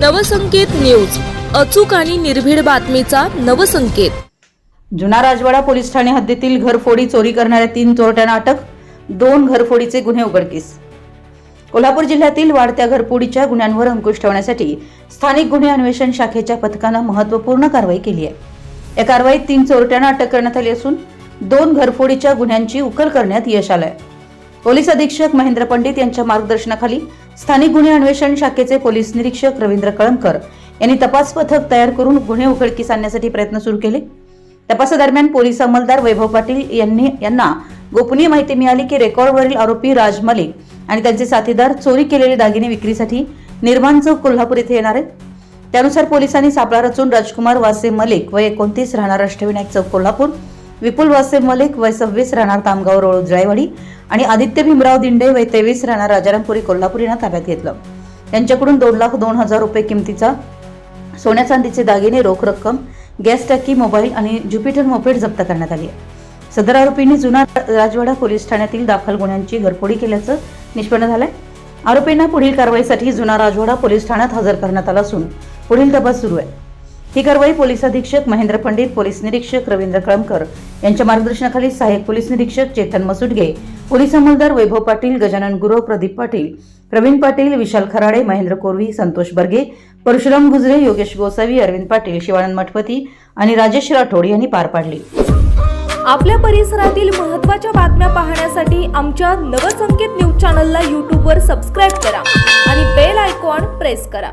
Navsanket news. अचूक आणि निर्भीड बातमीचा नवसंकेत. जुना राजवाडा पोलीस ठाणे हद्दीतील घरफोडी चोरी करणाऱ्या तीन चोरट्यांना अटक दोन घरफोडीचे गुन्हे उघडकीस. कोल्हापूर जिल्ह्यातील वाढत्या घरफोडीच्या गुन्ह्यांवर अंकुश ठेवण्यासाठी स्थानिक गुन्हे अन्वेषण शाखेच्या पथकानं महत्त्वपूर्ण कारवाई केली आहे. या कारवाईत तीन चोरट्यांना अटक करण्यात आली असून दोन घरफोडीच्या गुन्ह्यांची उकल करण्यात यश आलं आहे पोलीस अधीक्षक महेंद्र पंडित यांच्या मार्गदर्शनाखाली स्थानिक गुन्हे अन्वेषण शाखेचे पोलीस निरीक्षक रवींद्र कळमकर यांनी तपास पथक तयार करून गुन्हे उघडकीस आणण्यासाठी प्रयत्न सुरू केले. तपासादरम्यान पोलीस अंमलदार वैभव पाटील यांनी यांना गोपनीय माहिती मिळाली की रेकॉर्डवरील आरोपी राज मलिक आणि त्यांचे साथीदार चोरी केलेले दागिने विक्रीसाठी निर्माण चौक कोल्हापूर येथे येणार आहेत. त्यानुसार पोलिसांनी सापळा रचून राजकुमार वासे मलिक वय एकोणतीस राहणार अष्टविनायक चौक कोल्हापूर विपुल वासे मलिक वय सव्वीस राहणार तामगाव रोड जायवाडी आणि आदित्य भीमराव दिंडे वय तेवीस राहणार राजारामपुरी कोल्हापूर यांना ताब्यात घेतलं. त्यांच्याकडून दोन लाख दोन हजार रुपये किमतीचा सोन्या चांदीचे दागिने रोख रक्कम गॅस टाकी मोबाईल आणि ज्युपिटर मोपेड जप्त करण्यात आली सदर आरोपींनी जुना राजवाडा पोलीस ठाण्यातील दाखल गुन्ह्यांची घरफोडी केल्याचं निष्पन्न झालंय. आरोपींना पुढील कारवाईसाठी जुना राजवाडा पोलीस ठाण्यात हजर करण्यात आला असून पुढील तपास सुरू आहे. ही कारवाई पोलीस अधीक्षक महेंद्र पंडित पोलीस निरीक्षक रवींद्र कळमकर यांच्या मार्गदर्शनाखाली सहाय्यक पोलीस निरीक्षक चेतन मसुटगे पोलीस अंमलदार वैभव पाटील गजानन गुरव प्रदीप पाटील प्रवीण पाटील विशाल खराडे महेंद्र कोरवी संतोष बर्गे परशुराम गुजरे योगेश गोसावी अरविंद पाटील शिवानंद मठपती आणि राजेश राठोड यांनी पार पाडली. आपल्या परिसरातील महत्त्वाच्या बातम्या पाहण्यासाठी आमच्या नवसंकेत न्यूज चॅनलला यूट्यूबवर सबस्क्राईब करा आणि बेल आयकॉन प्रेस करा.